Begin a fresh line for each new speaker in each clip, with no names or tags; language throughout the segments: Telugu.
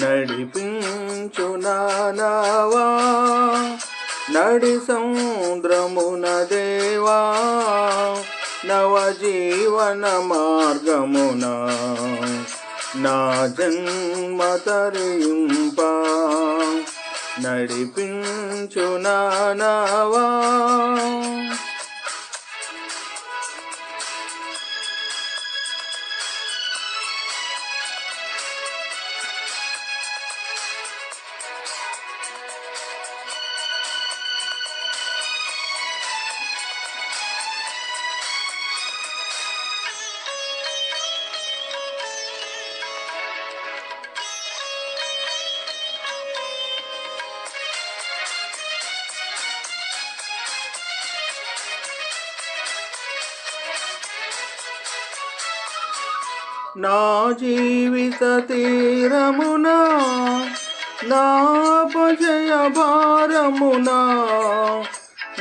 నడిపించు నానావా నడి సముద్రమున దేవా నవజీవన మార్గమున. నా జన్మ తరింప నడిపించు నానావా నా జీవిత తీరమున నా అపజయ భారమున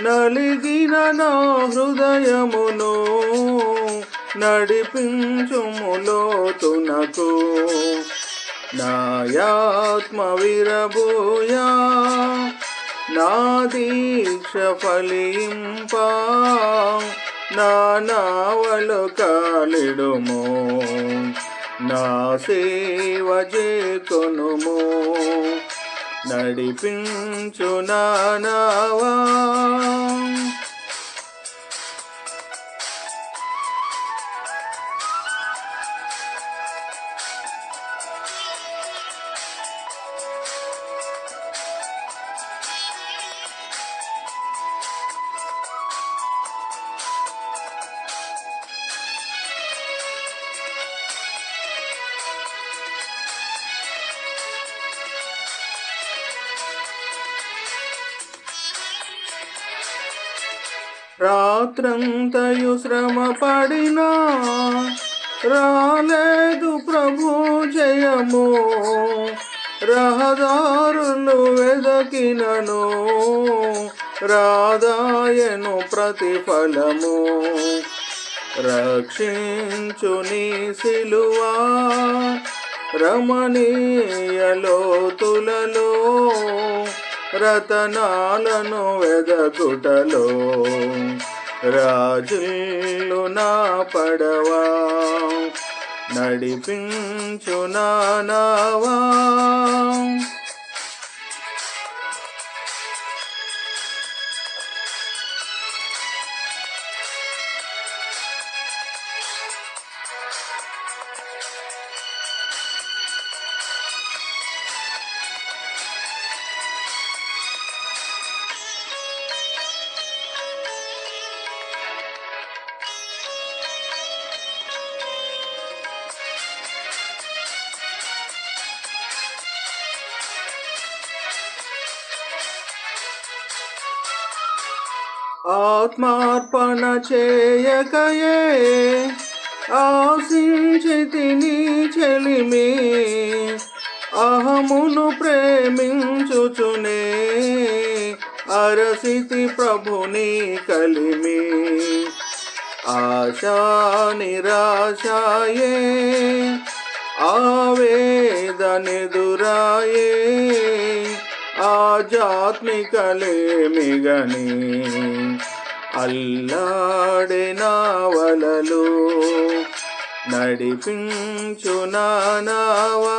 నలిగిన నా హృదయమును నడిపించుములోతునకు నాయాత్మ విరబోయా నా దీక్ష ఫలింపా. నానావలు కాలిడుము నా సేవ చేకొనుము. నడిపించు నానావా రాత్రంతయు శ్రమ పడినా రాలేదు ప్రభు జయము. రహదారులు వెదకినను రాదాయను ప్రతిఫలము. రక్షించు నీ సిలువా రమణీయలోతులలో రతనాలను వెదకుటలో రాజులు నా పడవా నడిపించు నా నావా. ఆత్మార్పణ చేయకయే ఆశించితి చెలిమి అహమును ప్రేమించుచునే. అరసితి ప్రభుని కలిమి ఆశా నిరాశాయే. ఆవేదనెదురాయే. ఆధ్యాత్మికలేమిగని అల్లాడే నావలలు నడిపించు నానావా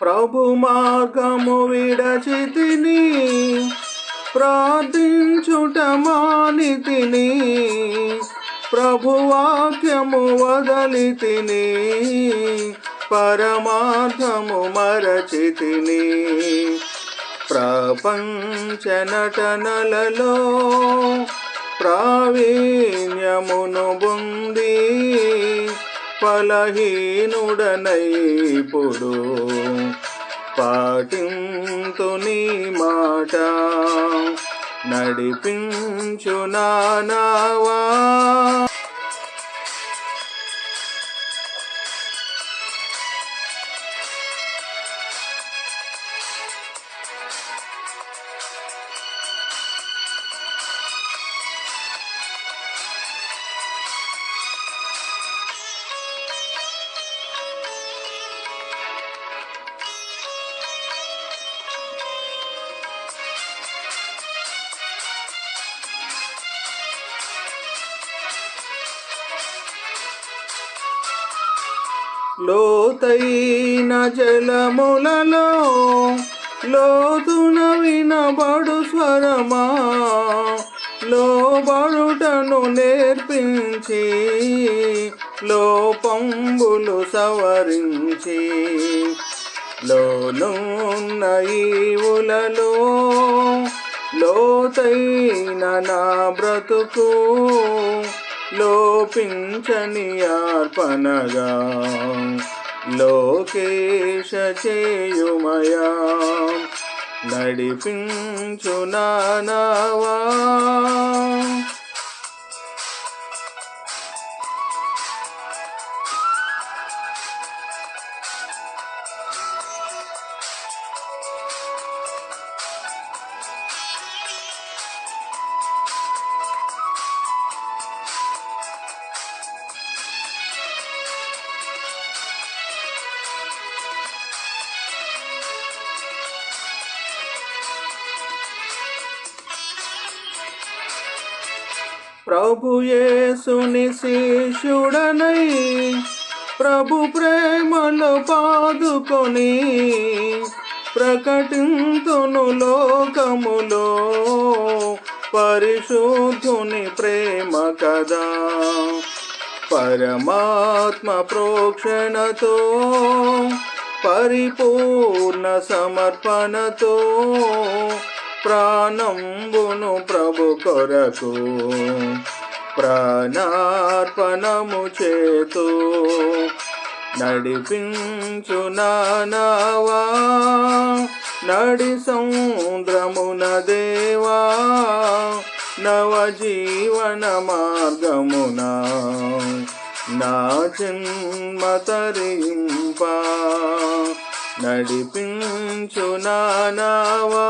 ప్రభు మార్గము విడచితిని ప్రార్థించుట మానితిని ప్రభువాక్యము వదలి తిని పరమార్థము మరచితిని. ప్రపంచ నటనలలో ప్రావీణ్యమును బుందీ ఫలహీనుడనై పాటింతు నీ మాట. నడిపించు నానావా. లోతైన జలములలో లోతున వినబడు స్వరమా? లోబడుటను నేర్పించి లోపంబులు సవరించి లోనున్న ఈవులలో లోతైన నా బ్రతుకు లోపించని అర్పణగా. లోకేశ చేయుమయా నడిపించు నానావా. ప్రభు యేసుని శిష్యుడనై ప్రభు ప్రేమలో పాదుకొని ప్రకటింతును లోకములో పరిశుద్ధుని ప్రేమ కదా. పరమాత్మ ప్రోక్షణతో పరిపూర్ణ సమర్పణతో ప్రాణంబును ప్రభు కొరకు ప్రాణార్పణము చేతు. నడిపించు నానావా నడి సముద్రమున దేవా నవజీవన మార్గమున నా చిన్మతరింపా నడిపించు నానావా.